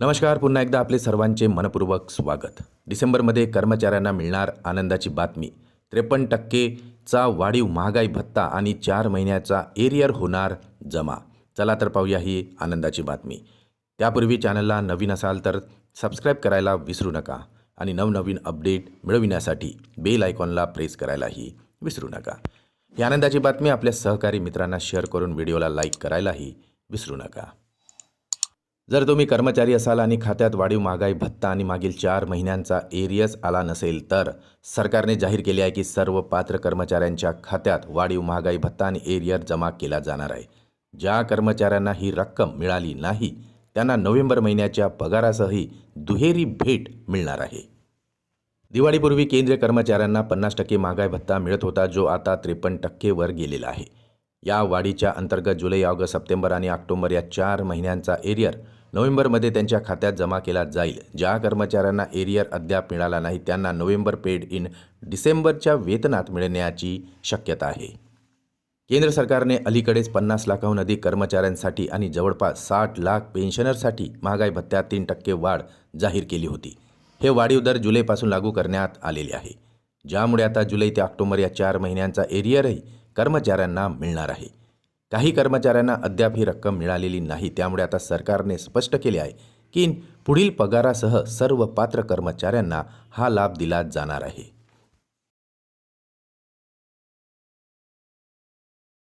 नमस्कार पुन्हा एकदा आपले सर्वांचे मनपूर्वक स्वागत. डिसेंबरमध्ये कर्मचाऱ्यांना मिळणार आनंदाची बातमी. त्रेपन्न टक्केचा वाढीव महागाई भत्ता आणि चार महिन्याचा एरियर होणार जमा. चला तर पाहूया ही आनंदाची बातमी. त्यापूर्वी चॅनलला नवीन असाल तर सबस्क्राईब करायला विसरू नका आणि नवनवीन अपडेट मिळविण्यासाठी बेल आयकॉनला प्रेस करायलाही विसरू नका. ही आनंदाची बातमी आपल्या सहकारी मित्रांना शेअर करून व्हिडिओला लाईक करायलाही विसरू नका. जर तुम्ही कर्मचारी असाल आणि खात्यात वाढीव महागाई भत्ता आणि मागील चार महिन्यांचा एरियस आला नसेल तर सरकारने जाहीर केले आहे की सर्व पात्र कर्मचाऱ्यांच्या खात्यात वाढीव महागाई भत्ता आणि एरियर जमा केला जाणार आहे. ज्या कर्मचाऱ्यांना ही रक्कम मिळाली नाही त्यांना नोव्हेंबर महिन्याच्या पगारासहही दुहेरी भेट मिळणार आहे. दिवाळीपूर्वी केंद्रीय कर्मचाऱ्यांना पन्नास टक्के महागाई भत्ता मिळत होता जो आता त्रेपन्न टक्केवर गेलेला आहे. या वाढीच्या अंतर्गत जुलै ऑगस्ट सप्टेंबर आणि ऑक्टोबर या चार महिन्यांचा एरियर नोव्हेंबरमध्ये त्यांच्या खात्यात जमा केला जाईल. ज्या कर्मचाऱ्यांना एरियर अद्याप मिळाला नाही त्यांना नोव्हेंबर पेड इन डिसेंबरच्या वेतनात मिळण्याची शक्यता आहे. केंद्र सरकारने अलीकडेच पन्नास लाखाहून अधिक कर्मचाऱ्यांसाठी आणि जवळपास साठ लाख पेन्शनरसाठी महागाई भत्त्यात तीन टक्के वाढ जाहीर केली होती. हे वाढीव दर जुलैपासून लागू करण्यात आलेले आहे. ज्यामुळे आता जुलै ते ऑक्टोबर या चार महिन्यांचा एरियरही कर्मचाऱ्यांना मिळणार आहे. काही कर्मचाऱ्यांना अद्याप ही रक्कम मिळालेली नाही. त्यामुळे आता सरकारने स्पष्ट केले आहे की पुढील पगारासह सर्व पात्र कर्मचाऱ्यांना हा लाभ दिला जाणार आहे.